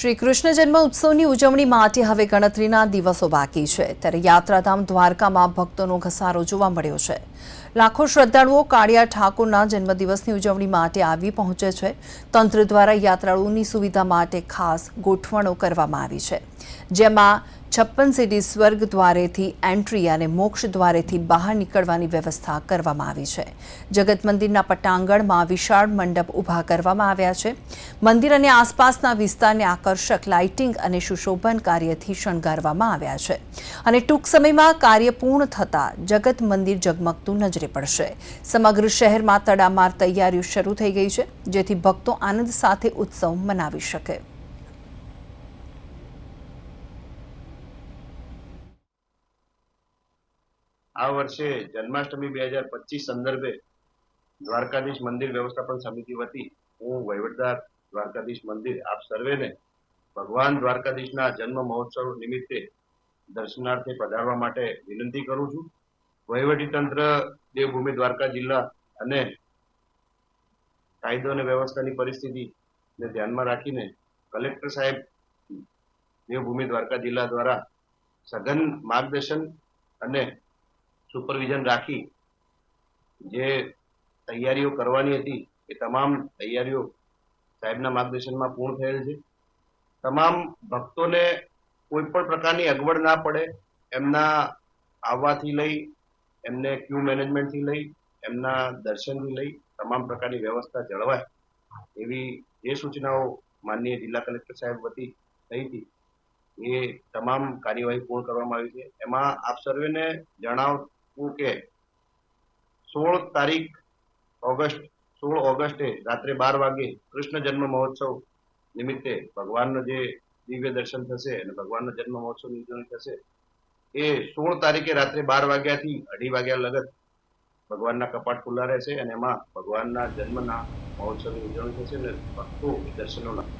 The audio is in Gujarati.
શ્રી કૃષ્ણ જન્મ ઉત્સવની ઉજવણી માટે હવે ગણતરીના દિવસો બાકી છે. ત્યારે યાત્રાધામ દ્વારકામાં ભક્તોનો ઘસારો જોવા મળ્યો છે. લાખો શ્રદ્ધાળુઓ કાળિયા ઠાકોરના જન્મદિવસની ઉજવણી માટે આવી પહોંચે છે. તંત્ર દ્વારા યાત્રાળુઓની સુવિધા માટે ખાસ ગોઠવણો કરવામાં આવી છે. જેમાં છપ્પન સીડી સ્વર્ગ દ્વારેથી એન્ટ્રી અને મોક્ષ દ્વારેથી બહાર નીકળવાની વ્યવસ્થા કરવામાં આવી છે. જગત મંદિરના પટાંગણમાં વિશાળ મંડપ ઊભા કરવામાં આવ્યા છે. મંદિર અને આસપાસના વિસ્તારને આકર્ષક લાઇટિંગ અને સુશોભન કાર્યથી શણગારવામાં આવ્યા છે. અને ટૂંક સમયમાં કાર્ય પૂર્ણ થતાં જગત મંદિર ઝગમગતું નજરે પડશે. સમગ્ર શહેરમાં તડામાર તૈયારીઓ શરૂ થઈ ગઈ છે, જેથી ભક્તો આનંદ સાથે ઉત્સવ મનાવી શકે. આ વર્ષે જન્માષ્ટમી બે હજાર પચીસ સંદર્ભે દ્વારકાધીશ મંદિર વ્યવસ્થાપન સમિતિ વતી હું વહીવટદાર દ્વારકાધીશ મંદિર, આપ સર્વેને ભગવાન દ્વારકાધીશના જન્મ મહોત્સવ નિમિત્તે દર્શનાર્થે પધારવા માટે વિનંતી કરું છું. વહીવટી તંત્ર દેવભૂમિ દ્વારકા જિલ્લા અને કાયદો અને વ્યવસ્થાની પરિસ્થિતિને ધ્યાનમાં રાખીને કલેક્ટર સાહેબ દેવભૂમિ દ્વારકા જિલ્લા દ્વારા સઘન માર્ગદર્શન અને સુપરવિઝન રાખી જે તૈયારીઓ કરવાની હતી, એ તમામ તૈયારીઓ સાહેબના માર્ગદર્શનમાં પૂર્ણ થયેલ છે. તમામ ભક્તોને કોઈ પણ પ્રકારની અગવડ ના પડે, એમના આવવાથી લઈ, એમને ક્યુ મેનેજમેન્ટથી લઈ, એમના દર્શનથી લઈ તમામ પ્રકારની વ્યવસ્થા જળવાય એવી જે સૂચનાઓ માનનીય જિલ્લા કલેક્ટર સાહેબ વતી થઈ હતી, એ તમામ કાર્યવાહી પૂર્ણ કરવામાં આવી છે. એમાં આપ સર્વેને જણાવવું કે સોળ તારીખ ઓગસ્ટ, સોળ ઓગસ્ટે રાત્રે બાર વાગે કૃષ્ણ જન્મ મહોત્સવ નિમિત્તે ભગવાનનો જે દિવ્ય દર્શન થશે અને ભગવાનનો જન્મ મહોત્સવની ઉજવણી થશે, એ સોળ તારીખે રાત્રે બાર વાગ્યાથી અઢી વાગ્યા લગત ભગવાનના કપાટ ખુલ્લા રહેશે અને એમાં ભગવાનના જન્મના મહોત્સવની ઉજવણી થશે અને ભક્તો દર્શનો લાભ